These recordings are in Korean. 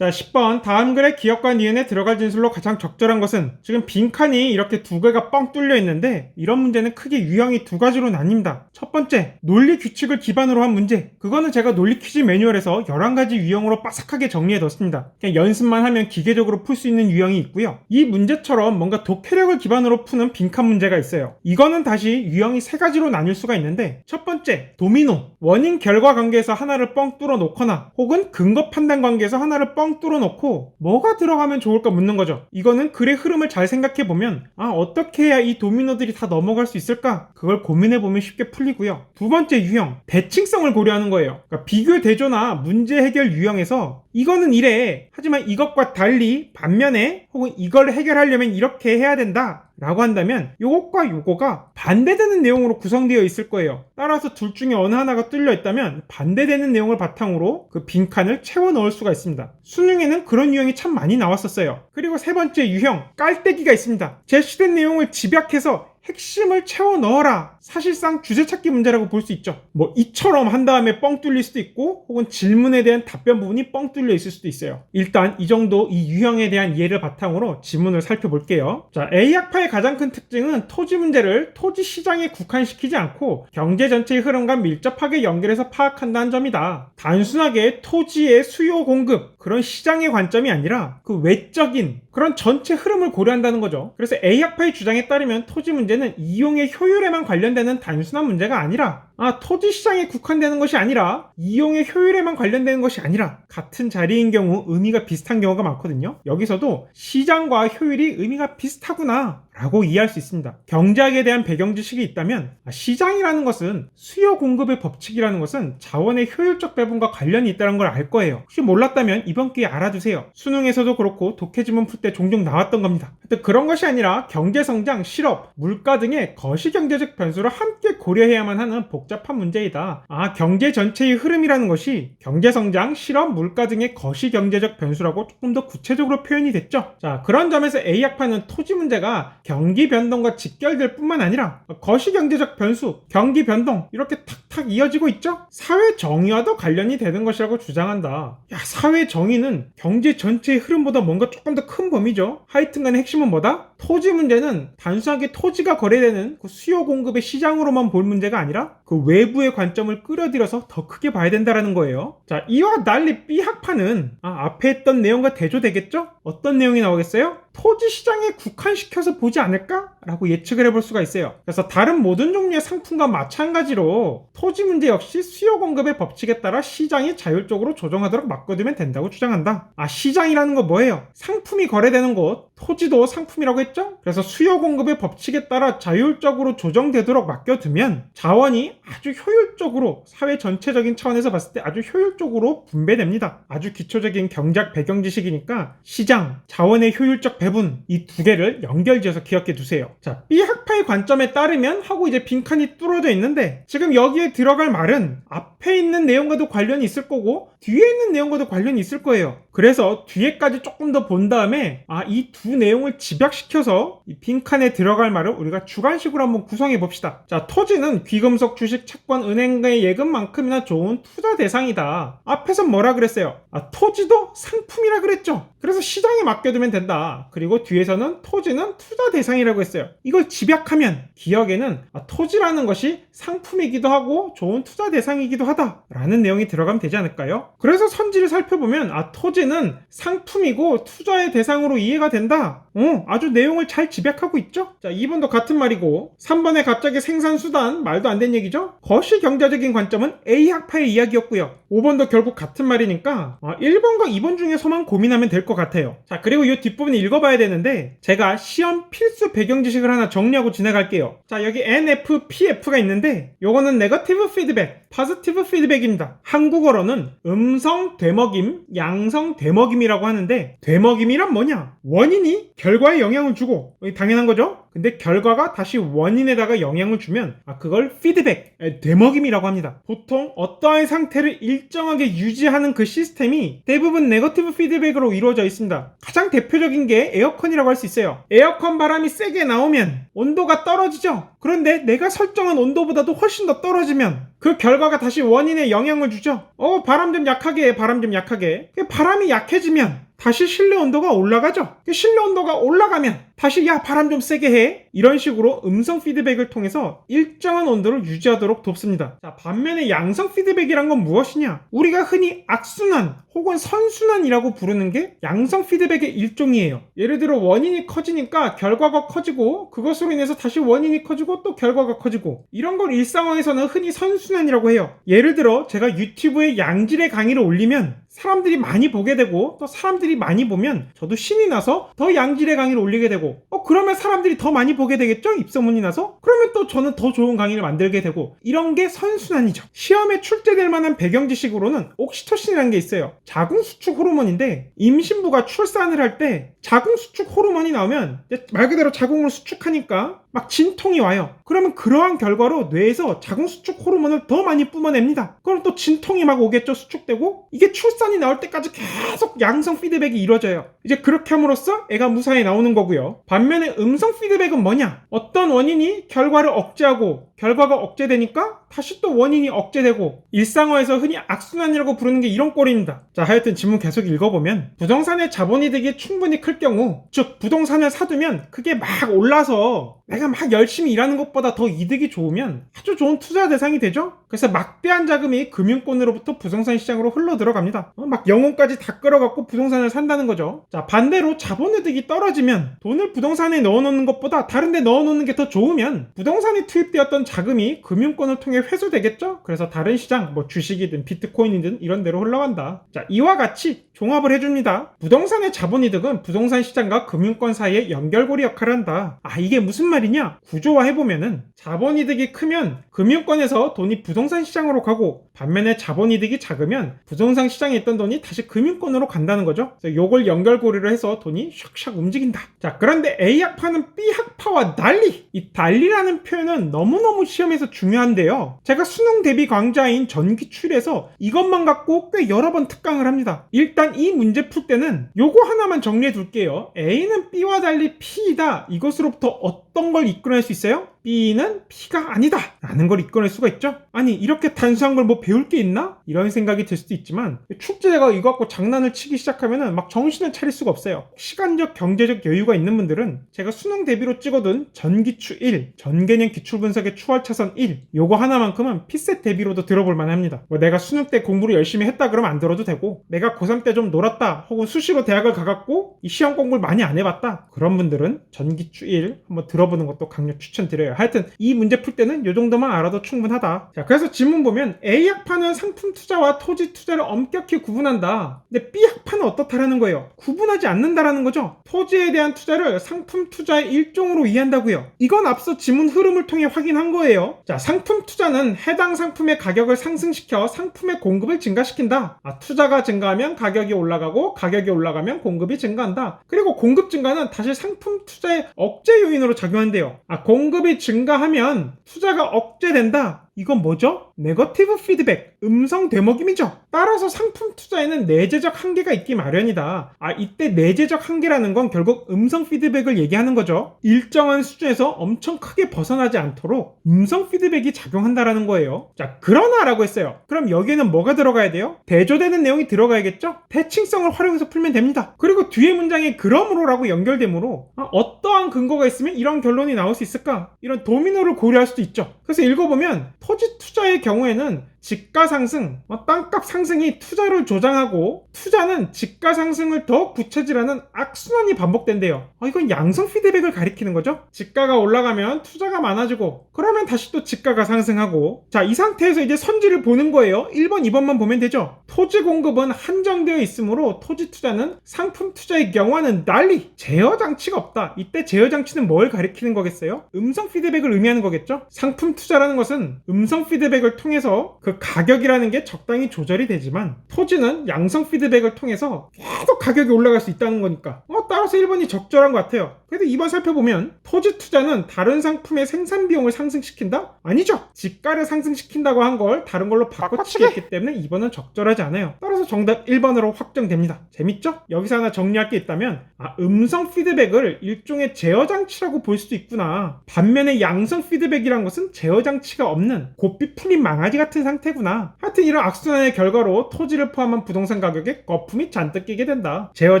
자, 10번. 다음 글의 기억과 니은에 들어갈 진술로 가장 적절한 것은 지금 빈칸이 이렇게 두 개가 뻥 뚫려 있는데 이런 문제는 크게 유형이 두 가지로 나뉩니다. 첫 번째, 논리 규칙을 기반으로 한 문제. 그거는 제가 논리 퀴즈 매뉴얼에서 11가지 유형으로 빠삭하게 정리해 뒀습니다. 그냥 연습만 하면 기계적으로 풀 수 있는 유형이 있고요. 이 문제처럼 뭔가 독해력을 기반으로 푸는 빈칸 문제가 있어요. 이거는 다시 유형이 세 가지로 나뉠 수가 있는데 첫 번째, 도미노. 원인 결과 관계에서 하나를 뻥 뚫어 놓거나 혹은 근거 판단 관계에서 하나를 뻥 뚫어 놓고 뭐가 들어가면 좋을까 묻는 거죠. 이거는 글의 흐름을 잘 생각해 보면 아 어떻게 해야 이 도미노들이 다 넘어갈 수 있을까? 그걸 고민해 보면 쉽게 풀리고요. 두 번째 유형, 대칭성을 고려하는 거예요. 그러니까 비교 대조나 문제 해결 유형에서 이거는 이래. 하지만 이것과 달리 반면에 혹은 이걸 해결하려면 이렇게 해야 된다. 라고 한다면 요것과 요거가 반대되는 내용으로 구성되어 있을 거예요. 따라서 둘 중에 어느 하나가 뚫려 있다면 반대되는 내용을 바탕으로 그 빈칸을 채워 넣을 수가 있습니다. 수능에는 그런 유형이 참 많이 나왔었어요. 그리고 세 번째 유형, 깔때기가 있습니다. 제시된 내용을 집약해서 핵심을 채워 넣어라. 사실상 주제 찾기 문제라고 볼 수 있죠. 뭐 이처럼 한 다음에 뻥 뚫릴 수도 있고 혹은 질문에 대한 답변 부분이 뻥 뚫려 있을 수도 있어요. 일단 이 정도 이 유형에 대한 이해를 바탕으로 지문을 살펴볼게요. 자, A 학파의 가장 큰 특징은 토지 문제를 토지 시장에 국한시키지 않고 경제 전체의 흐름과 밀접하게 연결해서 파악한다는 점이다. 단순하게 토지의 수요 공급 그런 시장의 관점이 아니라 그 외적인 그런 전체 흐름을 고려한다는 거죠. 그래서 A 학파의 주장에 따르면 토지 문제는 이용의 효율에만 관련되는 단순한 문제가 아니라 아, 토지 시장에 국한되는 것이 아니라 이용의 효율에만 관련되는 것이 아니라 같은 자리인 경우 의미가 비슷한 경우가 많거든요. 여기서도 시장과 효율이 의미가 비슷하구나. 라고 이해할 수 있습니다. 경제학에 대한 배경 지식이 있다면 아, 시장이라는 것은 수요 공급의 법칙이라는 것은 자원의 효율적 배분과 관련이 있다는 걸 알 거예요. 혹시 몰랐다면 이번 기회에 알아두세요. 수능에서도 그렇고 독해 지문 풀 때 종종 나왔던 겁니다. 하여튼 그런 것이 아니라 경제 성장, 실업, 물가 등의 거시 경제적 변수를 함께 고려해야만 하는 복 잡한 문제이다. 아, 경제 전체의 흐름이라는 것이 경제 성장, 실업, 물가 등의 거시 경제적 변수라고 조금 더 구체적으로 표현이 됐죠. 자, 그런 점에서 A 학파는 토지 문제가 경기 변동과 직결될 뿐만 아니라 거시 경제적 변수, 경기 변동 이렇게 탁탁 이어지고 있죠. 사회 정의와도 관련이 되는 것이라고 주장한다. 야, 사회 정의는 경제 전체의 흐름보다 뭔가 조금 더 큰 범위죠. 하여튼간에 핵심은 뭐다? 토지 문제는 단순하게 토지가 거래되는 그 수요 공급의 시장으로만 볼 문제가 아니라 그 외부의 관점을 끌어들여서 더 크게 봐야 된다라는 거예요. 자, 이와 달리 B 학파는 아, 앞에 했던 내용과 대조되겠죠? 어떤 내용이 나오겠어요? 토지 시장에 국한시켜서 보지 않을까? 라고 예측을 해볼 수가 있어요. 그래서 다른 모든 종류의 상품과 마찬가지로 토지 문제 역시 수요 공급의 법칙에 따라 시장이 자율적으로 조정하도록 맡겨두면 된다고 주장한다. 아, 시장이라는 거 뭐예요? 상품이 거래되는 곳, 토지도 상품이라고 했죠? 그래서 수요 공급의 법칙에 따라 자율적으로 조정되도록 맡겨두면 자원이 아주 효율적으로 사회 전체적인 차원에서 봤을 때 아주 효율적으로 분배됩니다. 아주 기초적인 경제학 배경 지식이니까 시장, 자원의 효율적 배분 이 두 개를 연결지어서 기억해 두세요. 자, B 학파의 관점에 따르면 하고 이제 빈칸이 뚫어져 있는데 지금 여기에 들어갈 말은 앞에 있는 내용과도 관련이 있을 거고 뒤에 있는 내용과도 관련이 있을 거예요. 그래서 뒤에까지 조금 더 본 다음에 아 이 두 내용을 집약시켜서 이 빈칸에 들어갈 말을 우리가 주관식으로 한번 구성해 봅시다. 자, 토지는 귀금속, 주식, 채권, 은행의 예금만큼이나 좋은 투자 대상이다. 앞에선 뭐라 그랬어요? 아, 토지도 상품이라 그랬죠. 그래서 시장에 맡겨두면 된다. 그리고 뒤에서는 토지는 투자 대상이라고 했어요. 이걸 집약하면 기억에는 아, 토지라는 것이 상품이기도 하고 좋은 투자 대상이기도 하다라는 내용이 들어가면 되지 않을까요? 그래서 선지를 살펴보면 아 토지는 상품이고 투자의 대상으로 이해가 된다. 어, 아주 내용을 잘 집약하고 있죠? 자, 2번도 같은 말이고 3번에 갑자기 생산 수단 말도 안 되는 얘기죠? 거시 경제적인 관점은 A 학파의 이야기였고요. 5번도 결국 같은 말이니까 아, 1번과 2번 중에서만 고민하면 될 것 같아요. 자, 그리고 이 뒷부분 읽어봐야 되는데 제가 시험 필수 배경 지식을 하나 정리하고 지나갈게요. 자, 여기 NFPF가 있는데 요거는 네거티브 피드백, 파지티브 피드백입니다. 한국어로는 음성 되먹임, 양성 되먹임이라고 하는데 되먹임이란 뭐냐? 원인이 결과에 영향을 주고 당연한 거죠? 근데 결과가 다시 원인에다가 영향을 주면 아 그걸 피드백, 에, 되먹임이라고 합니다. 보통 어떠한 상태를 일정하게 유지하는 그 시스템이 대부분 네거티브 피드백으로 이루어져 있습니다. 가장 대표적인 게 에어컨이라고 할 수 있어요. 에어컨 바람이 세게 나오면 온도가 떨어지죠. 그런데 내가 설정한 온도보다도 훨씬 더 떨어지면 그 결과가 다시 원인에 영향을 주죠. 어, 바람 좀 약하게 해, 바람 좀 약하게. 해. 바람이 약해지면 다시 실내 온도가 올라가죠. 그 실내 온도가 올라가면 다시 야 바람 좀 세게 해. 이런 식으로 음성 피드백을 통해서 일정한 온도를 유지하도록 돕습니다. 자, 반면에 양성 피드백이란 건 무엇이냐? 우리가 흔히 악순환 혹은 선순환이라고 부르는 게 양성 피드백의 일종이에요. 예를 들어 원인이 커지니까 결과가 커지고 그것으로 인해서 다시 원인이 커지고 또 결과가 커지고 이런 걸 일상화에서는 흔히 선순환이라고 해요. 예를 들어 제가 유튜브에 양질의 강의를 올리면 사람들이 많이 보게 되고 또 사람들이 많이 보면 저도 신이 나서 더 양질의 강의를 올리게 되고 어 그러면 사람들이 더 많이 보게 되겠죠? 입소문이 나서? 그러면 또 저는 더 좋은 강의를 만들게 되고 이런 게 선순환이죠. 시험에 출제될 만한 배경 지식으로는 옥시토신이라는 게 있어요. 자궁 수축 호르몬인데 임신부가 출산을 할 때 자궁 수축 호르몬이 나오면 말 그대로 자궁을 수축하니까 막 진통이 와요. 그러면 그러한 결과로 뇌에서 자궁 수축 호르몬을 더 많이 뿜어냅니다. 그럼 또 진통이 막 오겠죠. 수축되고 이게 출산이 나올 때까지 계속 양성 피드백이 이루어져요. 이제 그렇게 함으로써 애가 무사히 나오는 거고요. 반면에 음성 피드백은 뭐냐? 어떤 원인이 결과를 억제하고 결과가 억제되니까 다시 또 원인이 억제되고 일상화에서 흔히 악순환이라고 부르는 게 이런 꼴입니다. 자 하여튼 질문 계속 읽어보면 부동산의 자본이득이 충분히 클 경우 즉 부동산을 사두면 그게 막 올라서 내가 막 열심히 일하는 것보다 더 이득이 좋으면 아주 좋은 투자 대상이 되죠. 그래서 막대한 자금이 금융권으로부터 부동산 시장으로 흘러 들어갑니다. 어, 막 영혼까지 다 끌어갖고 부동산을 산다는 거죠. 자 반대로 자본이득이 떨어지면 돈을 부동산에 넣어놓는 것보다 다른데 넣어놓는 게 더 좋으면 부동산에 투입되었던 자금이 금융권을 통해 회수되겠죠? 그래서 다른 시장, 뭐 주식이든 비트코인이든 이런 데로 흘러간다. 자, 이와 같이 종합을 해줍니다. 부동산의 자본이득은 부동산 시장과 금융권 사이의 연결고리 역할을 한다. 아, 이게 무슨 말이냐? 구조화해보면은 자본이득이 크면 금융권에서 돈이 부동산 시장으로 가고 반면에 자본이득이 작으면 부동산 시장에 있던 돈이 다시 금융권으로 간다는 거죠. 그래서 요걸 연결고리로 해서 돈이 샥샥 움직인다. 자, 그런데 A학파는 B학파와 달리! 이 달리라는 표현은 너무너무 시험에서 중요한데요. 제가 수능 대비 강좌인 전기출에서 이것만 갖고 꽤 여러 번 특강을 합니다. 일단 이 문제 풀 때는 요거 하나만 정리해 둘게요. A는 B와 달리 P이다. 이것으로부터 어떤 걸 이끌어낼 수 있어요? B는 P가 아니다. 라는 걸 이끌어낼 수가 있죠. 아니 이렇게 단순한 걸 뭐 배울 게 있나? 이런 생각이 들 수도 있지만 축제가 이거 갖고 장난을 치기 시작하면은 막 정신을 차릴 수가 없어요. 시간적 경제적 여유가 있는 분들은 제가 수능 대비로 찍어둔 전기추 1, 전개념 기출분석의 추월차선 1 요거 하나만큼은 피셋 대비로도 들어볼 만합니다. 뭐 내가 수능 때 공부를 열심히 했다 그러면 안 들어도 되고 내가 고3 때 좀 놀았다 혹은 수시로 대학을 가갖고 이 시험 공부를 많이 안 해봤다 그런 분들은 전기추 1 한번 들어 보는 것도 강력 추천드려요. 하여튼 이 문제 풀 때는 요 정도만 알아도 충분하다. 자 그래서 질문 보면 A학파는 상품 투자와 토지 투자를 엄격히 구분한다. 근데 B학파는 어떻다라는 거예요? 구분하지 않는다라는 거죠. 토지에 대한 투자를 상품 투자의 일종으로 이해한다고요. 이건 앞서 지문 흐름을 통해 확인한 거예요. 자, 상품 투자는 해당 상품의 가격을 상승시켜 상품의 공급을 증가시킨다. 아, 투자가 증가하면 가격이 올라가고 가격이 올라가면 공급이 증가한다. 그리고 공급 증가는 다시 상품 투자의 억제 요인으로 작용 한대요. 아, 공급이 증가하면 투자가 억제된다. 이건 뭐죠? 네거티브 피드백, 음성 되먹임이죠. 따라서 상품 투자에는 내재적 한계가 있기 마련이다. 아, 이때 내재적 한계라는 건 결국 음성 피드백을 얘기하는 거죠. 일정한 수준에서 엄청 크게 벗어나지 않도록 음성 피드백이 작용한다라는 거예요. 자, 그러나라고 했어요. 그럼 여기에는 뭐가 들어가야 돼요? 대조되는 내용이 들어가야겠죠? 대칭성을 활용해서 풀면 됩니다. 그리고 뒤에 문장에 그러므로라고 연결되므로 아, 어떠한 근거가 있으면 이런 결론이 나올 수 있을까? 이런 도미노를 고려할 수도 있죠. 그래서 읽어보면 토지 투자의 경우에는 지가 상승, 어, 땅값 상승이 투자를 조장하고 투자는 지가 상승을 더 구체질하는 악순환이 반복된대요. 어, 이건 양성 피드백을 가리키는 거죠. 지가가 올라가면 투자가 많아지고 그러면 다시 또 지가가 상승하고 자, 이 상태에서 이제 선지를 보는 거예요. 1번, 2번만 보면 되죠. 토지 공급은 한정되어 있으므로 토지 투자는 상품 투자의 경우와는 달리 제어 장치가 없다. 이때 제어 장치는 뭘 가리키는 거겠어요? 음성 피드백을 의미하는 거겠죠? 상품 투자라는 것은 음성 피드백을 통해서 그 가격이라는 게 적당히 조절이 되지만 토지는 양성 피드백을 통해서 계속 가격이 올라갈 수 있다는 거니까. 어, 따라서 1번이 적절한 것 같아요. 그래도 이번 살펴보면 토지 투자는 다른 상품의 생산 비용을 상승시킨다? 아니죠. 지가를 상승시킨다고 한 걸 다른 걸로 바꿔치기 했기 때문에 이번은 적절하지 않아요. 따라서 정답 1번으로 확정됩니다. 재밌죠? 여기서 하나 정리할 게 있다면 아 음성 피드백을 일종의 제어 장치라고 볼 수도 있구나. 반면에 양성 피드백이란 것은 제어 장치가 없는 고삐 풀린 망아지 같은 상태구나. 하여튼 이런 악순환의 결과로 토지를 포함한 부동산 가격에 거품이 잔뜩 끼게 된다. 제어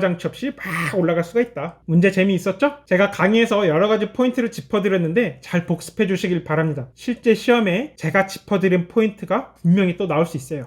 장치 없이 막 올라갈 수가 있다. 문제 재미있었죠? 제가 강의에서 여러 가지 포인트를 짚어드렸는데 잘 복습해 주시길 바랍니다. 실제 시험에 제가 짚어드린 포인트가 분명히 또 나올 수 있어요.